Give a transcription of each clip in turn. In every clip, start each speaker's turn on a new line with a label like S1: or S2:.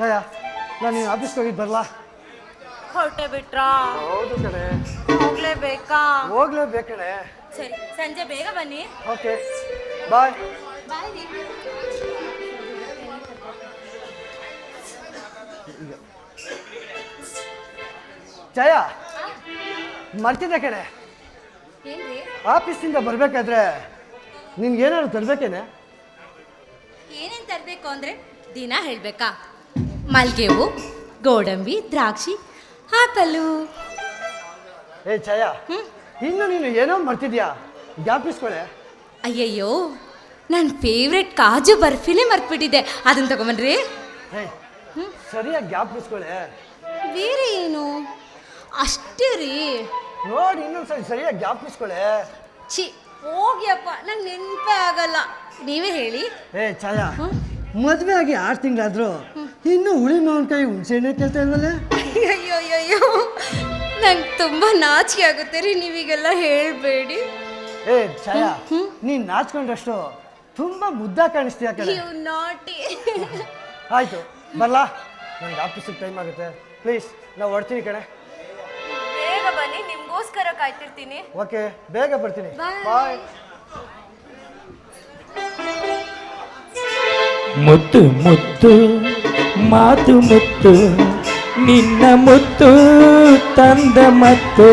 S1: ಜಯ ನಾನು ನೀನು ಆಫೀಸ್ಗೆ ಹೋಗಿದ್ದು ಬರಲಾ?
S2: ಹೊರಟೆ ಬಿಟ್ರಾ?
S1: ಹೌದು ಕಣೆ.
S2: ಹೋಗ್ಲೇಬೇಕಾ?
S1: ಹೋಗ್ಲೇಬೇಕಣೆ
S2: ಸರಿ ಸಂಜೆ ಬೇಗ ಬನ್ನಿ.
S1: Okay bye.
S2: ಬಾಯ್
S1: ಜಯ ಮರ್ತಿದ್ದೆ ಕಣೆ.
S2: ಏನ್ರಿ?
S1: ಆಫೀಸಿಂದ ಬರಬೇಕಾದ್ರೆ ನಿನ್ಗೇನಾದ್ರು ತರಬೇಕೇನೆ?
S2: ಏನೇನ್ ತರ್ಬೇಕು ಅಂದ್ರೆ ದಿನ ಹೇಳ್ಬೇಕಾ? ಮಲ್ಗೆ ಹೂವು ಗೋಡಂಬಿ ದ್ರಾಕ್ಷಿ ಹಾಕಲು.
S1: ಏ ಛಾಯ ಇನ್ನು ನೀನು ಏನೋ ಮರ್ತಿದ್ಯಾ? ಜ್ಞಾಪಿಸ್ಕೊಳೆ.
S2: ಅಯ್ಯಯ್ಯೋ ನನ್ನ ಫೇವ್ರೆಟ್ ಕಾಜು ಬರ್ಫಿನೇ ಮರ್ತ್ಬಿಟ್ಟಿದ್ದೆ. ಅದನ್ನ ತಗೊಂಬನ್ರಿ.
S1: ಸರಿಯಾಗಿ ಜ್ಞಾಪಿಸ್ಕೊಳೆ.
S2: ಬೇರೆ ಏನು? ಅಷ್ಟೇ ರೀ.
S1: ನೋಡಿ ಇನ್ನೊಂದ್ಸರಿ ಸರಿಯಾಗಿ ಜ್ಞಾಪಿಸ್ಕೊಳೆ.
S2: ಛಿ ಹೋಗ್ಯಪ್ಪ ನಂಗೆ ನೆನಪೇ ಆಗಲ್ಲ. ನೀವೇ ಹೇಳಿ.
S1: ಏ ಛಾಯಾ ಮದುವೆ ಆಗಿ ಆರು ತಿಂಗಳಾದ್ರು ಇನ್ನು ಹುಳಿ ಮಾವಿನಕಾಯಿ ಹುಣ್ಸೆಣ್ಣೆ ಕೇಳ್ತಾ ಇಲ್ವಲ್ಲ?
S2: ಅಯ್ಯೋ ಅಯ್ಯೋ ನಂಗೆ ತುಂಬ ನಾಚಿಕೆ ಆಗುತ್ತೆ ರೀ ನೀವೀಗೆಲ್ಲ ಹೇಳಬೇಡಿ.
S1: ಏ ಛಾಯಾ ನೀನು ನಾಚ್ಕೊಂಡಷ್ಟು ತುಂಬ ಮುದ್ದ ಕಾಣಿಸ್ತೀಯ ಕಣೆ.
S2: ಯು ನಾಟಿ
S1: ಆಯ್ತು ಬರ್ಲ? ನನಗೆ ಆಫೀಸಿಗೆ ಟೈಮ್ ಆಗುತ್ತೆ. ಪ್ಲೀಸ್ ನಾವು ಹೊಡ್ತೀನಿ ಕಣೆ.
S2: ಬೇಗ ಬನ್ನಿ ನಿಮ್ಗೋಸ್ಕರ ಕಾಯ್ತಿರ್ತೀನಿ.
S1: ಓಕೆ ಬೇಗ ಬರ್ತೀನಿ. ಬಾಯ್
S3: ಮುತ್ತು ಮುತ್ತು ಮಾತು ಮುತ್ತು ನಿನ್ನ ಮುತ್ತು ತಂದ ಮತ್ತು.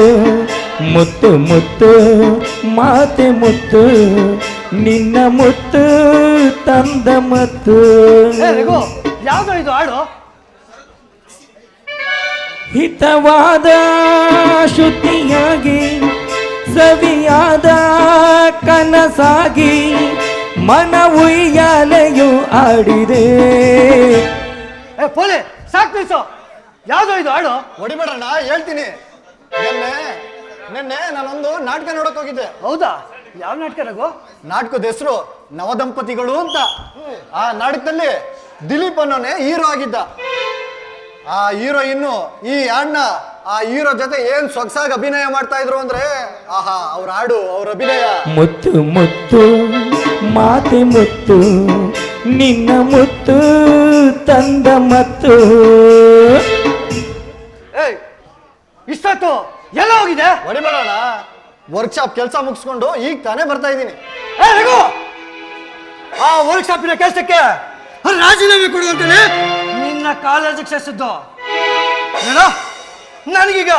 S3: ಮುತ್ತು ಮುತ್ತು ಮಾತೆ ಮುತ್ತು ನಿನ್ನ ಮುತ್ತು ತಂದ ಮತ್ತು.
S1: ಏ ರಘು ಯಾವ್ದು ಇದು ಹಾಡು?
S3: ಹಿತವಾದ ಶುದ್ಧಿಯಾಗಿ ಸವಿಯಾದ ಕನಸಾಗಿ ಮನ ಉಯ್ಯಾಲೆಯು ಆಡಿದೆ.
S1: ಏ ಪೋಲೆ ಸಾಕು ನಿಲ್ಸು. ಯಾವ್ದು ಇದು ಹಾಡು.
S4: ಹೊಡಿಬೇಡಣ್ಣ ಹೇಳ್ತೀನಿ. ನಿನ್ನೆ ನಿನ್ನೆ ನಾನೊಂದು ನಾಟಕ ನೋಡಕ್ ಹೋಗಿದ್ದೆ.
S1: ಹೌದಾ? ಯಾವ ನಾಟಕ ರಘು?
S4: ನಾಟಕದ ಹೆಸರು ನವದಂಪತಿಗಳು ಅಂತ. ಆ ನಾಟಕದಲ್ಲಿ ದಿಲೀಪ್ ಅನ್ನೋನೆ ಹೀರೋ ಆಗಿದ್ದ. ಆ ಹೀರೋಯಿನ್ನು ಈ ಅಣ್ಣ ಆ ಹೀರೋ ಜೊತೆ ಏನ್ ಸೊಗಸಾಗಿ ಅಭಿನಯ ಮಾಡ್ತಾ ಇದ್ರು ಅಂದ್ರೆ ಆಹಾ ಅವ್ರ ಹಾಡು ಅವ್ರ ಅಭಿನಯ.
S3: ಮತ್ತು ಮುತ್ತು ಮಾತೆ ಮುತ್ತು ನಿನ್ನ ಮುತ್ತು ತಂದ ಮತ್ತು.
S1: ಏಯ್ ಇಷ್ಟೊತ್ತು ಎಲ್ಲ ಹೋಗಿದೆ?
S4: ಹೊಡಿಬೇಡಣ್ಣ ವರ್ಕ್ಶಾಪ್ ಕೆಲಸ ಮುಗಿಸ್ಕೊಂಡು ಈಗ ತಾನೇ ಬರ್ತಾ ಇದ್ದೀನಿ.
S1: ಏ ರಘು! ಆ ವರ್ಕ್ಶಾಪಿನ ಕೆಲಸಕ್ಕೆ ರಾಜೀನಾಮೆ ಕೊಡು ಅಂತಾನೆ ನಿನ್ನ ಕಾಲೇಜಿಗೆ ಸೇರಿಸಿದ್ದು. ಏನೋ? ನನಗೀಗ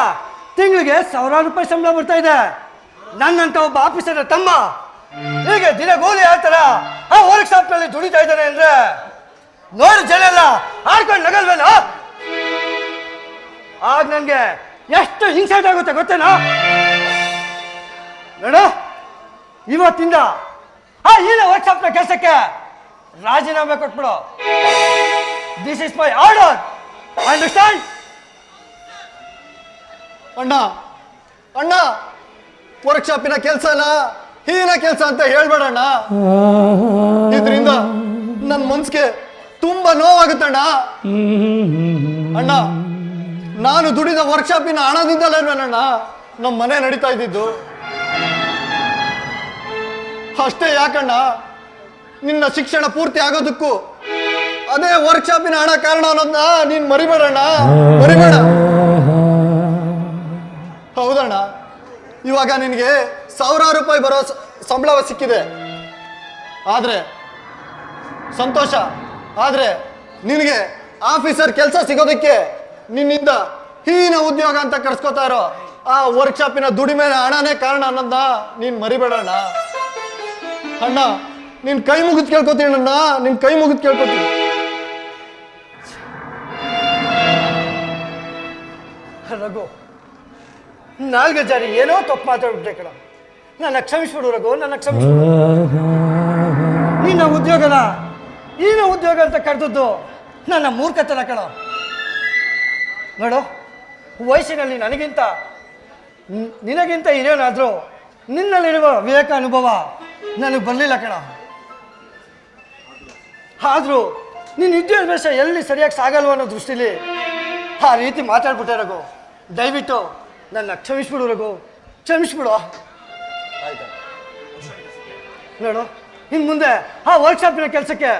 S1: ತಿಂಗಳಿಗೆ ಸಾವಿರಾರು ರೂಪಾಯಿ ಸಂಬಳ ಬರ್ತಾ ಇದೆ. ನನ್ನಂತ ಒಬ್ಬ ಆಫೀಸರ್ ತಮ್ಮ ಹೀಗೆ ದಿನ ಗೋಲಿ ಆಡ್ತಾರ? ಆ ವರ್ಕ್ನಲ್ಲಿ ದುಡಿತಾ ಇದ್ದಾನೆ ಅಂದ್ರೆ ನೋಡಿ ಜನ ಎಲ್ಲ ಆಡ್ಕೊಂಡು ನಗಲ್ವೇನ ಆಗ ನನ್ಗೆ ಎಷ್ಟು ಹಿಂಸೆ ಆಗುತ್ತೆ ಗೊತ್ತೇನಾ? ನೋಡ, ಇವತ್ತಿಂದ ಆ ಈನ ವರ್ಕ್ಶಾಪ್ನ ಕೆಲಸಕ್ಕೆ ರಾಜೀನಾಮೆ ಕೊಟ್ಬಿಡು. This is my order understand
S4: ಅಣ್ಣ ಅಣ್ಣ ವರ್ಕ್ಶಾಪಿನ ಕೆಲಸ ಅಲ್ಲ ಹೀನ ಕೆಲಸ ಅಂತ ಹೇಳ್ಬೇಡಣ್ಣ. ಇದರಿಂದ ನನ್ನ ಮನ್ಸಿಗೆ ತುಂಬಾ ನೋವಾಗುತ್ತಣ್ಣ. ಅಣ್ಣ, ನಾನು ದುಡಿದ ವರ್ಕ್ಶಾಪಿನ ಹಣದಿಂದಲೇನಣ್ಣ ನಮ್ಮ ಮನೆ ನಡೀತಾ ಇದ್ದಿದ್ದು. ಅಷ್ಟೇ ಯಾಕಣ್ಣ, ನಿನ್ನ ಶಿಕ್ಷಣ ಪೂರ್ತಿ ಆಗೋದಕ್ಕೂ ಅದೇ ವರ್ಕ್ಶಾಪಿನ ಹಣ ಕಾರಣ ಅನ್ನೋದನ್ನ ನೀನ್ ಮರಿಬೇಡಣ್ಣ. ಮರಿಬೇಡ. ಹೌದಣ್ಣ, ಇವಾಗ ನಿನಗೆ ಸಾವಿರಾರು ರೂಪಾಯಿ ಬರೋ ಸಂಬಳ ಸಿಕ್ಕಿದೆ. ಆದರೆ, ಸಂತೋಷ. ಆದರೆ, ನಿನಗೆ ಆಫೀಸರ್ ಕೆಲಸ ಸಿಗೋದಕ್ಕೆ ನಿನ್ನಿಂದ ಹೀನ ಉದ್ಯೋಗ ಅಂತ ಕರ್ಸ್ಕೊತಾ ಇರೋ ಆ ವರ್ಕ್ಶಾಪಿನ ದುಡಿಮೆನ ಹಣನೇ ಕಾರಣ ಅನ್ನೋದನ್ನ ನೀನ್ ಮರಿಬೇಡಣ್ಣ. ಅಣ್ಣ, ನಿನ್ ಕೈ ಮುಗಿದ್ ಕೇಳ್ಕೊತೀನಿ ಅಣ್ಣ. ನಿನ್ ಕೈ ಮುಗಿದ್ ಕೇಳ್ಕೊತೀನಿ.
S1: ರಘು ನಾಲ್ಕು ಜಾರಿ ಏನೋ ತಪ್ಪು ಮಾತಾಡ್ಬಿಟ್ಟೆ ಕಣ. ನನ್ನ ಕ್ಷಮಿಸ್ಬಿಡು ರಘು, ನನ್ನ ಕ್ಷಮಿಸ್ಬಿಡು. ನಿನ್ನ ಉದ್ಯೋಗನ ನೀನು ಉದ್ಯೋಗ ಅಂತ ಕರೆದದ್ದು ನನ್ನ ಮೂರ್ಖತನ ಕಣ. ನೋಡು, ವಯಸ್ಸಿನಲ್ಲಿ ನನಗಿಂತ ನಿನಗಿಂತ ಹಿರಿಯನಾದ್ರೂ ನಿನ್ನಲ್ಲಿರುವ ವಿವೇಕ ಅನುಭವ ನನಗೆ ಬರಲಿಲ್ಲ ಕಣ. ಆದರೂ ನಿನ್ನ ವಿದ್ಯಾಭ್ಯಾಸ ಎಲ್ಲಿ ಸರಿಯಾಗಿ ಸಾಗಲ್ವ ಅನ್ನೋ ದೃಷ್ಟಿಲಿ ಆ ರೀತಿ ಮಾತಾಡ್ಬಿಟ್ಟೆ ರಘು. ದಯವಿಟ್ಟು ನನ್ನ ಕ್ಷಮಿಸ್ಬಿಡು ರಘು. ಕ್ಷಮಿಸ್ಬಿಡು. ನೋಡು ಇನ್ನು ಮುಂದೆ ಆ ವರ್ಕ್ಶಾಪಿನ ಕೆಲಸಕ್ಕೆ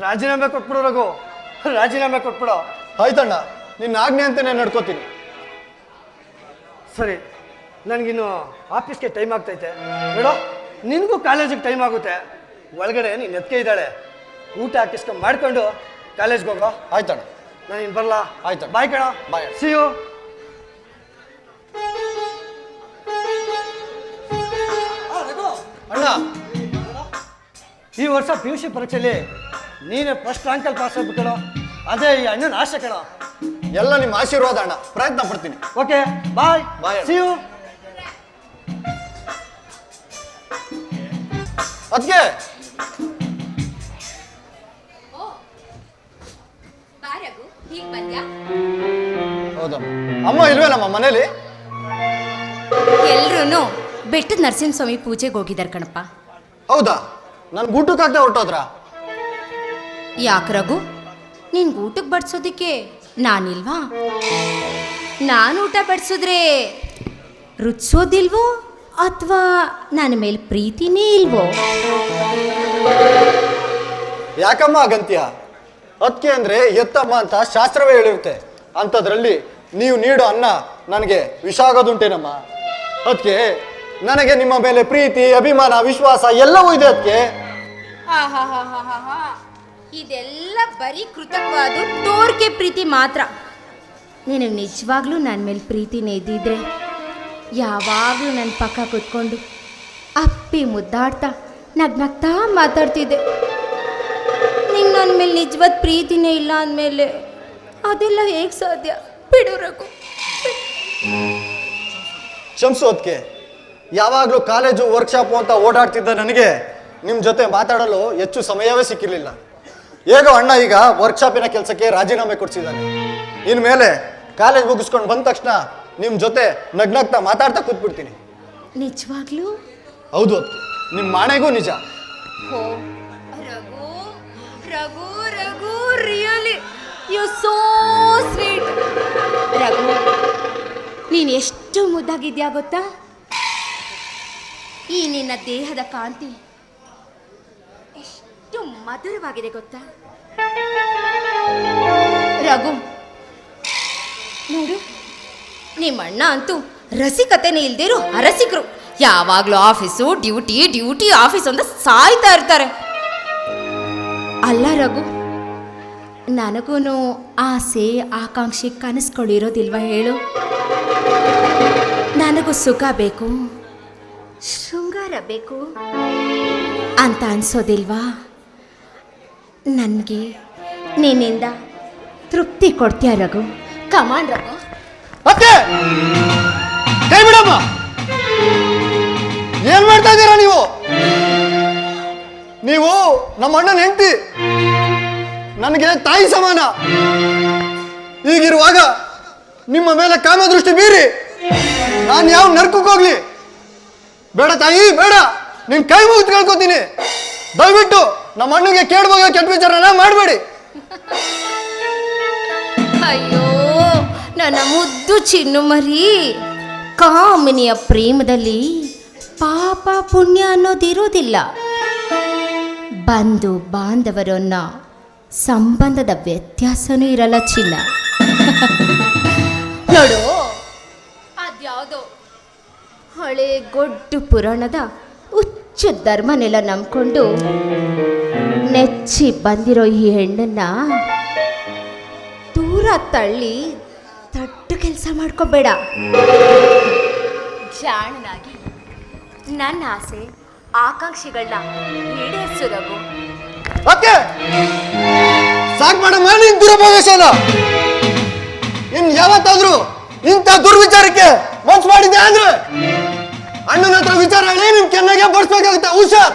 S1: ರಾಜೀನಾಮೆ ಕೊಟ್ಬಿಡು ರಘು. ರಾಜೀನಾಮೆ ಕೊಟ್ಬಿಡು.
S4: ಆಯ್ತಣ್ಣ ನಿನ್ನ ಆಜ್ಞೆ ಅಂತಾನೆ ನಡ್ಕೋತೀನಿ.
S1: ಸರಿ ನನಗಿನ್ನು ಆಫೀಸ್ಗೆ ಟೈಮ್ ಆಗ್ತೈತೆ. ನೋಡು ನಿನಗೂ ಕಾಲೇಜಿಗೆ ಟೈಮ್ ಆಗುತ್ತೆ. ಒಳಗಡೆ ನೀನು ಎತ್ಕೆ ಇದ್ದಾಳೆ. ಊಟ ಹಾಕಿಸ್ಕೊಂಡು ಮಾಡ್ಕೊಂಡು ಕಾಲೇಜ್ಗೆ ಹೋಗೋ.
S4: ಆಯ್ತಣ್ಣ.
S1: ನಾನು ಇನ್ನು ಬರಲಾ?
S4: ಆಯ್ತು.
S1: ಬಾಯ್ ಕಣ.
S4: ಬಾಯ್
S1: ಸಿ ಯು
S4: ಅಣ್ಣ.
S1: ಈ ವರ್ಷ ಪಿ ಯು ಸಿ ಪರೀಕ್ಷೆಯಲ್ಲಿ ನೀನೇ ಫಸ್ಟ್ ರ್ಯಾಂಕಲ್ಲಿ ಪಾಸ್ ಆಗ್ಬಿಟ್ಟು ಅದೇ ಈ ಅಣ್ಣನ ಆಸೆ ಕಣೋ
S4: ಎಲ್ಲ ನಿಮ್ಮ ಆಶೀರ್ವಾದ ಅಣ್ಣ. ಪ್ರಯತ್ನ ಪಡ್ತೀನಿ.
S1: Okay bye
S4: bye
S1: see you
S4: ಅದಕ್ಕೆ
S2: ಬಾರಗು ಹೀಗೆ ಬಂದ್ಯಾ?
S4: ಹೌದಮ್ಮ ಅಮ್ಮ ಇಲ್ವೇನಮ್ಮ ಮನೇಲಿ?
S2: ಎಲ್ರೂ ಬೆಟ್ಟದ ನರಸಿಂಹಸ್ವಾಮಿ ಪೂಜೆಗೆ ಹೋಗಿದ್ದಾರೆ ಕಣಪ್ಪ.
S4: ಹೌದಾ? ನನ್ ಊಟಕ್ಕಾಗ್ದೆ ಹೊರಟೋದ್ರ?
S2: ಯಾಕೆ ರಘು? ನಿನ್ಗೆ ಊಟಕ್ಕೆ ಬಡಿಸೋದಕ್ಕೆ ನಾನಿಲ್ವಾ? ನಾನು ಊಟ ಬಡಿಸಿದ್ರೆ ರುಚಿಸೋದಿಲ್ವೋ ಅಥವಾ ನನ್ನ ಮೇಲೆ ಪ್ರೀತಿನೇ ಇಲ್ವೋ?
S4: ಯಾಕಮ್ಮ ಆಗಂತ್ಯ ಅದಕ್ಕೆ ಅಂದ್ರೆ ಎತ್ತಮ್ಮ ಅಂತ ಶಾಸ್ತ್ರವೇ ಹೇಳಿರುತ್ತೆ. ಅಂಥದ್ರಲ್ಲಿ ನೀವು ನೀಡೋ ಅನ್ನ ನನಗೆ ವಿಷ ಆಗೋದುಂಟೇನಮ್ಮ ಅದಕ್ಕೆ ನನಗೆ ನಿಮ್ಮ ಮೇಲೆ ಪ್ರೀತಿ ಅಭಿಮಾನ ವಿಶ್ವಾಸ ಎಲ್ಲವೂ ಇದೆ ಅದಕ್ಕೆ
S2: ಇದೆಲ್ಲ ಬರೀ ಕೃತಕವಾದ ತೋರ್ಕೆ ಪ್ರೀತಿ ಮಾತ್ರ. ನೀನು ನಿಜವಾಗ್ಲೂ ನನ್ನ ಮೇಲೆ ಪ್ರೀತಿನೇ ಇದ್ದಿದ್ರೆ ಯಾವಾಗಲೂ ನನ್ನ ಪಕ್ಕ ಕುತ್ಕೊಂಡು ಅಪ್ಪಿ ಮುದ್ದಾಡ್ತಾ ನಗ್ನಗ್ತಾ ಮಾತಾಡ್ತಿದ್ದೆ. ನಿಂಗೆ ನನ್ನ ಮೇಲೆ ನಿಜವಾದ ಪ್ರೀತಿನೇ ಇಲ್ಲ ಅಂದಮೇಲೆ ಅದೆಲ್ಲ ಹೇಗೆ ಸಾಧ್ಯ? ಬಿಡು ರಘು.
S4: ಅದಕ್ಕೆ ಯಾವಾಗಲೂ ಕಾಲೇಜು ವರ್ಕ್ಶಾಪು ಅಂತ ಓಡಾಡ್ತಿದ್ದ ನನಗೆ ನಿಮ್ಮ ಜೊತೆ ಮಾತಾಡಲು ಹೆಚ್ಚು ಸಮಯವೇ ಸಿಕ್ಕಿರಲಿಲ್ಲ. ಹೇಗೋ ಅಣ್ಣ ಈಗ ವರ್ಕ್ಶಾಪಿನ ಕೆಲಸಕ್ಕೆ ರಾಜೀನಾಮೆ ಕೊಡಿಸಿದ್ದಾನೆ ಇನ್ಮೇಲೆ ಕಾಲೇಜ್ ಮುಗಿಸ್ಕೊಂಡು ಬಂದ ತಕ್ಷಣ ನಿಮ್ಮ ಜೊತೆ ನಗ್ನಗ್ತಾ ಮಾತಾಡ್ತಾ ಕೂತ್ಬಿಡ್ತೀನಿ.
S2: ನಿಜವಾಗ್ಲೂ?
S4: ಹೌದು ನಿಮ್ಮ ಮಾಣೆಗೂ ನಿಜ.
S2: ಹೋ Raghu Raghu Raghu really you so sweet Raghu ನೀನು ಎಷ್ಟು ಮುದ್ದಾಗಿದ್ಯಾ ಗೊತ್ತಾ? ಈ ನಿನ್ನ ದೇಹದ ಕಾಂತಿ ಎಷ್ಟು ಮಧುರವಾಗಿದೆ ಗೊತ್ತಾ? ರಘು, ನೋಡು, ನಿಮ್ಮಣ್ಣ ಅಂತೂ ರಸಿಕತೆನೇ ಇಲ್ದಿರು ಅರಸಿಕರು. ಯಾವಾಗಲೂ ಆಫೀಸು, ಡ್ಯೂಟಿ ಡ್ಯೂಟಿ, ಆಫೀಸ್ ಅಂತ ಸಾಯ್ತಾ ಇರ್ತಾರೆ. ಅಲ್ಲ ರಘು ನನಗೂ ಆಸೆ, ಆಕಾಂಕ್ಷೆ ಕನಸುಗಳಿರೋದಿಲ್ವಾ ಹೇಳು? ನನಗೂ ಸುಖ ಬೇಕು. ಶೃಂಗಾರ ಬೇಕು? ಅಂತ ಅನ್ಸೋದಿಲ್ವಾ? ನನಗೆ ನಿನ್ನಿಂದ ತೃಪ್ತಿ ಕೊಡ್ತೀಯ ರಘು? ಕಮಾನ್ ರಘು.
S4: ಅತ್ತೆ ಕೈ ಬಿಡಮ್ಮ. ಏನ್ ಮಾಡ್ತಾ ಇದ್ದೀರಾ ನೀವು? ನೀವು ನಮ್ಮ ಅಣ್ಣನ ಹೆಂಡತಿ. ನನಗೆ ತಾಯಿ ಸಮಾನ. ಈಗಿರುವಾಗ ನಿಮ್ಮ ಮೇಲೆ ಕಾಮದೃಷ್ಟಿ ಬೀರಿ ನಾನು ಯಾವ ನರ್ಕಕ್ಕೆ ಹೋಗ್ಲಿ? ಬೇಡ ತಾಯಿ, ಬೇಡ. ನಿನ್ ಕೈ ಮುಗಿದು ಕೇಳ್ಕೊತೀನಿ. ದಯವಿಟ್ಟು ನಮ್ಮ ಅಣ್ಣಗೆ ಕೇಳ್ಬೋದು ಕೆಟ್ಟ ವಿಚಾರನ ಮಾಡಬೇಡಿ.
S2: ಅಯ್ಯೋ, ನನ್ನ ಮುದ್ದು ಚಿನ್ನು ಮರಿ, ಕಾಮಿನಿಯ ಪ್ರೇಮದಲ್ಲಿ ಪಾಪ ಪುಣ್ಯ ಅನ್ನೋದಿರೋದಿಲ್ಲ ಬಂಧು ಬಾಂಧವರನ್ನ ಸಂಬಂಧದ ವ್ಯತ್ಯಾಸನೂ ಇರಲ್ಲ ಚಿನ್ನ. ನೋಡು ಹಳೆ ಗೊಡ್ಡು ಪುರಾಣದ ಉಚ್ಚ ಧರ್ಮನೆಲ್ಲ ನಂಬ್ಕೊಂಡು ನೆಚ್ಚಿ ಬಂದಿರೋ ಈ ಹೆಣ್ಣನ್ನ ದೂರ ತಳ್ಳಿ ದೊಡ್ಡ ಕೆಲಸ ಮಾಡ್ಕೋಬೇಡ. ಜಾಣನಾಗಿ ನನ್ನ ಆಸೆ ಆಕಾಂಕ್ಷೆಗಳನ್ನ ಈಡೇರಿಸು ರಘು.
S4: ಓಕೆ. ಸಾಕ್ ಮೇಡಮ್ ನಿನ್ ದುರುಪದೇಶನ ಇನ್ ಯಾವತ್ತಾದ್ರೂ ಇಂಥ ದುರ್ವಿಚಾರಕ್ಕೆ ಮನ್ಸು ಮಾಡಿದ್ದೆ ಅಂದ್ರೆ? ಅಣ್ಣನ ಹತ್ರ ವಿಚಾರ ಹೇಳಿ ನಿಮ್ ಕೆನ್ನಾಗೆ ಬರ್ಸ್ಬೇಕಾಗುತ್ತೆ. ಹುಷಾರ್.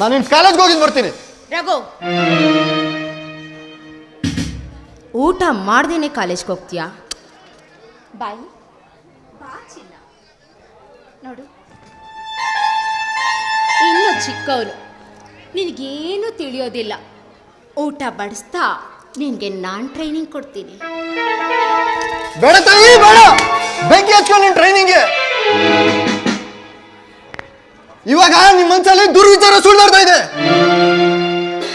S4: ನಾನು ನಿನ್ ಕಾಲೇಜ್ಗೆ ಹೋಗಿದ್ ಬರ್ತೀನಿ.
S2: ರಘು. ಊಟ ಮಾಡ್ದೇನೆ ಕಾಲೇಜ್ಗೆ ಹೋಗ್ತೀಯಾ? ಬಾಯ್. ಬಾ ಚಿನ್ನ. ನೋಡು. ಇನ್ನು ಚಿಕ್ಕವನು ನಿನಗೇನು ತಿಳಿಯೋದಿಲ್ಲ. ಊಟ ಬಡಿಸ್ತಾ ನಿನಗೆ ನಾನು ಟ್ರೈನಿಂಗ್ ಕೊಡ್ತೀನಿ.
S4: ಬೇಡ ತಾಯಿ ಬೇಡ. ಬೆಂಕಿ ಹಚ್ಕೊಂಡು ನಿನ್ ಟ್ರೈನಿಂಗ್ ಇವಾಗ ನಿಮ್ಮ ಮನ್ಸಲ್ಲಿ ದುರ್ವಿಚಾರ ಸುಳ್ದಾಡ್ತಾ ಇದೆ.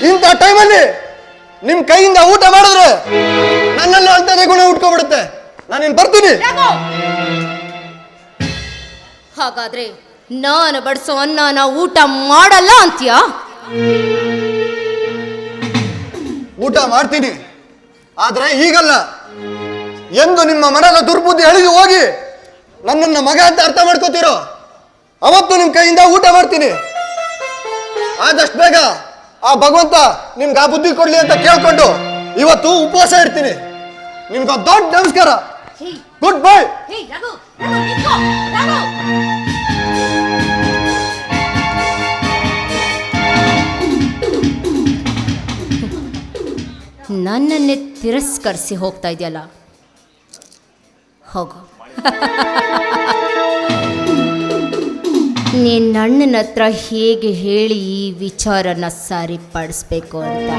S4: ಇಂಥ ಟೈಮಲ್ಲಿ ನಿಮ್ ಕೈಯಿಂದ ಊಟ ಮಾಡಿದ್ರೆ ನನ್ನಲ್ಲಿ ಅಂಥದೇ ಗುಣ ಉಟ್ಕೊಬಿಡುತ್ತೆ. ನಾನು ಇಲ್ಲಿ ಬರ್ತೀನಿ!
S2: ಹಾಗಾದ್ರೆ ನಾನು ಬಡಿಸೋ ನಾ ಊಟ ಮಾಡಲ್ಲ ಅಂತೀಯಾ?
S4: ಊಟ ಮಾಡ್ತೀನಿ. ಆದ್ರೆ ಈಗಲ್ಲ. ಎಂದು ನಿಮ್ಮ ಮನದ ದುರ್ಬುದ್ಧಿ ಅಳಿದು ಹೋಗಿ ನನ್ನನ್ನು ಮಗ ಅಂತ ಅರ್ಥ ಮಾಡ್ಕೋತೀರೋ? ಅವತ್ತು ನಿಮ್ಮ ಕೈಯಿಂದ ಊಟ ಮಾಡ್ತೀನಿ. ಆದಷ್ಟು ಬೇಗ ಆ ಭಗವಂತ ನಿಮ್ಗೆ ಆ ಬುದ್ಧಿ ಕೊಡ್ಲಿ ಅಂತ ಕೇಳ್ಕೊಂಡು ಇವತ್ತು ಉಪವಾಸ ಇರ್ತೀನಿ. ನಿಮ್ಗೆ ದೊಡ್ಡ ನಮಸ್ಕಾರ. Goodbye
S2: hey Raghu Raghu. ನನ್ನನ್ನೇ ತಿರಸ್ಕರಿಸಿ ಹೋಗ್ತಾ ಇದೆಯಲ್ಲ? ಹೋಗು. ನಿನ್ನ ಅಣ್ಣನ ಹತ್ರ ಹೇಗೆ ಹೇಳಿ ಈ ವಿಚಾರನ ಸರಿಪಡಿಸ್ಬೇಕು ಅಂತ?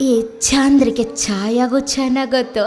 S2: ಈ ಚಂದ್ರಿಗೆ ಛಾಯಾಗೂ ಚೆನ್ನಾಗೊತ್ತು